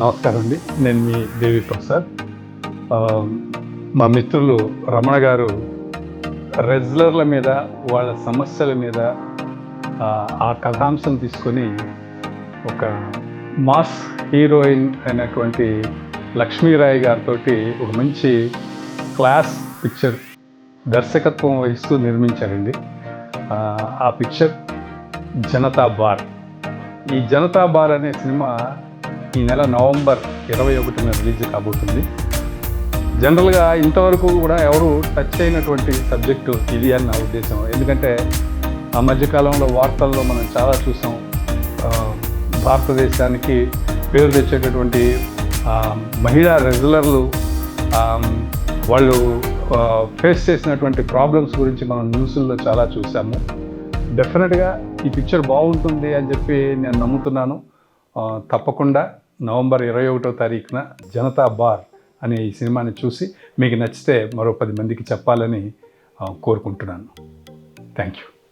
నమస్కారం అండి నేను మీ దేవి ప్రసాద్. మా మిత్రులు రమణ గారు రెజ్లర్ల మీద వాళ్ళ సమస్యల మీద ఆ, కథాంశం తీసుకొని ఒక మాస్ హీరోయిన్ అయినటువంటి లక్ష్మీరాయ్ గారితో ఒక మంచి క్లాస్ పిక్చర్ దర్శకత్వం వహిస్తూ నిర్మించారండి. ఆ పిక్చర్ జనతా బార్. ఈ జనతా బార్ అనే సినిమా ఈ నెల నవంబర్ ఇరవై ఒకటిన రిలీజ్ కాబోతుంది. జనరల్గా ఇంతవరకు కూడా ఎవరు టచ్ అయినటువంటి సబ్జెక్టు ఇది అని నా ఉద్దేశం. ఎందుకంటే ఆ మధ్యకాలంలో వార్తల్లో మనం చాలా చూసాం. భారతదేశానికి పేరు తెచ్చేటటువంటి మహిళా రెగ్యులర్లు వాళ్ళు ఫేస్ చేసినటువంటి ప్రాబ్లమ్స్ గురించి మనం న్యూస్ల్లో చాలా చూసాము. డెఫినెట్గా ఈ పిక్చర్ బాగుంటుంది అని చెప్పి నేను నమ్ముతున్నాను. తప్పకుండా నవంబర్ ఇరవై ఒకటో తారీఖున జనతా బార్ అనే ఈ సినిమాని చూసి మీకు నచ్చితే మరో పది మందికి చెప్పాలని కోరుకుంటున్నాను. Thank you.